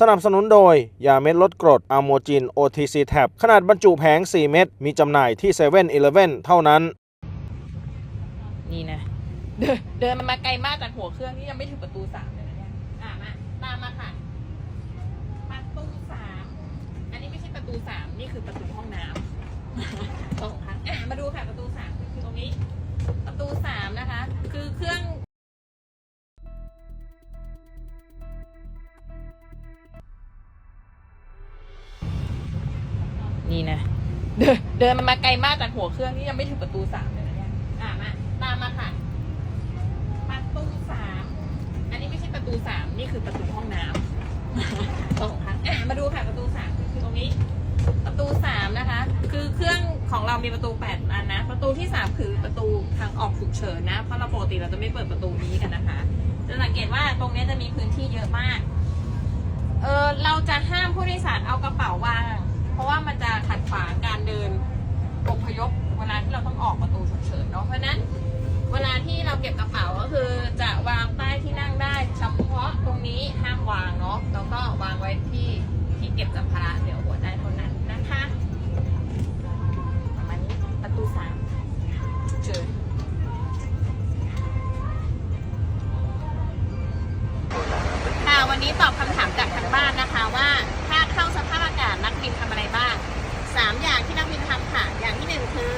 สนับสนุนโดย ยาเม็ดลดกรดอะโมจิน OTC Tab ขนาดบรรจุแผง 4 เม็ดมีจำหน่ายที่7 e เ e ่ e อเท่านั้น นี่นะ เดินเดินมันมาไกลมากจากหัวเครื่องนี่ยังไม่ถึงประตูสามเลยนะเนี่ยอะมาตามมาค่ะ ประตูสามอันนี้ไม่ใช่ประตูสามนี่คือประตูห้องน้ำสองครั้งอะมาดูค่ะประตูสามคือตรงนี้ ประตูสามนะคะ คือเครื่อง นี่นะเดินเดินมันมาไกลมากจากหัวเครื่องนี่ยังไม่ถึงประตูสามเลยนะเนี่ยอะมาตามมาค่ะ ประตูสามอันนี้ไม่ใช่ประตูสามนี่คือประตูห้องน้ำสองครั้งอะมาดูค่ะประตูสามคือตรงนี้ ประตูสามนะคะ คือเครื่องของเรามีประตูแปดอันนะ ประตูที่สามคือประตูทางออกฉุกเฉินนะ เพราะเราปกติเราจะไม่เปิดประตูนี้กันนะคะ จะสังเกตว่าตรงนี้จะมีพื้นที่เยอะมาก เออเราจะห้ามผู้โดยสารเอากระเป๋าวาง เพราะว่ามันจะขัดขวางการเดินอพยพเวลาที่เราต้องออกประตูฉุกเฉินเนาะเพราะฉะนั้นเวลาที่เราเก็บกระเป๋าก็คือจะวางใต้ที่นั่งได้เฉพาะตรงนี้ห้ามวางเนาะแล้วก็วางไว้ที่ที่เก็บสัมภาระเดี๋ยวหัวได้เท่านั้นนะคะประมาณนี้ประตูสามฉุกเฉินค่ะวันนี้ตอบคำถามจากทางบ้านนะคะว่าถ้า เข้าสภาพอากาศนักบินทำอะไรบ้างสามอย่างที่นักบินทำค่ะ อย่างที่หนึ่งคือ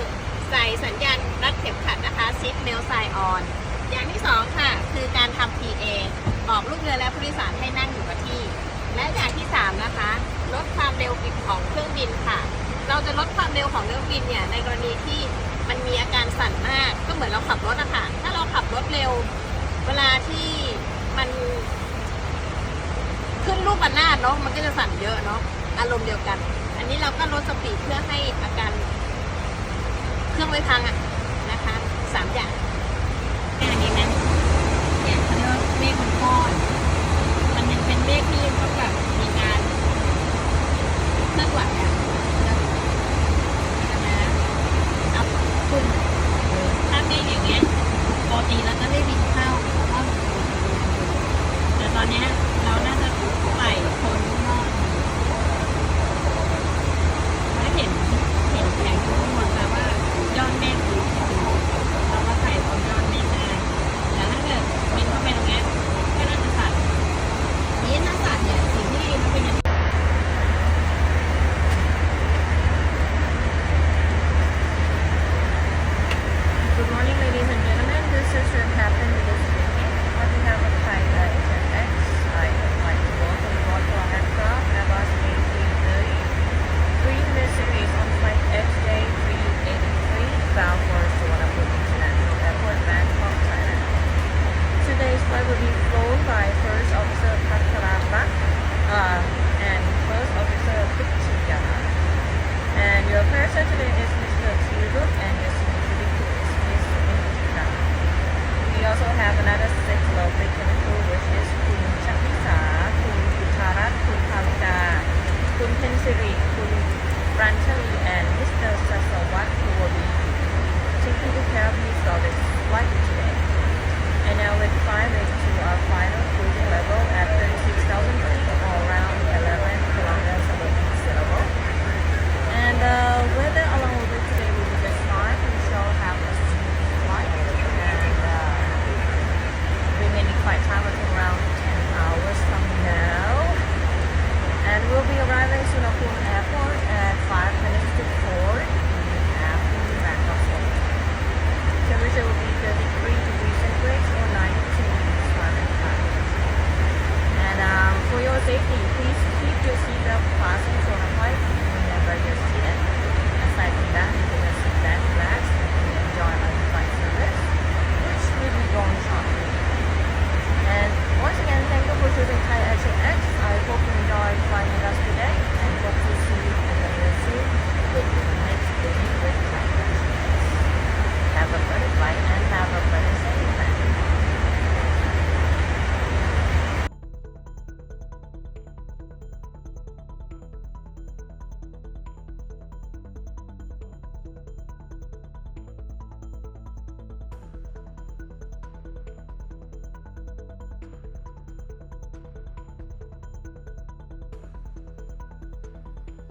ใส่สัญญาณรัดเข็มขัดนะคะซิปเมลไซออนอย่างที่สองค่ะ คือการทำ PA บอกลูกเรือและผู้โดยสารให้นั่งอยู่ เนาะมันก็จะสั่นเยอะเนาะอารมณ์เดียวกัน อันนี้เราก็ลดสปีดเพื่อให้อาการ เครื่องไว้พังอะ Our is Mr. And is Mr. We also have another six low chemical which is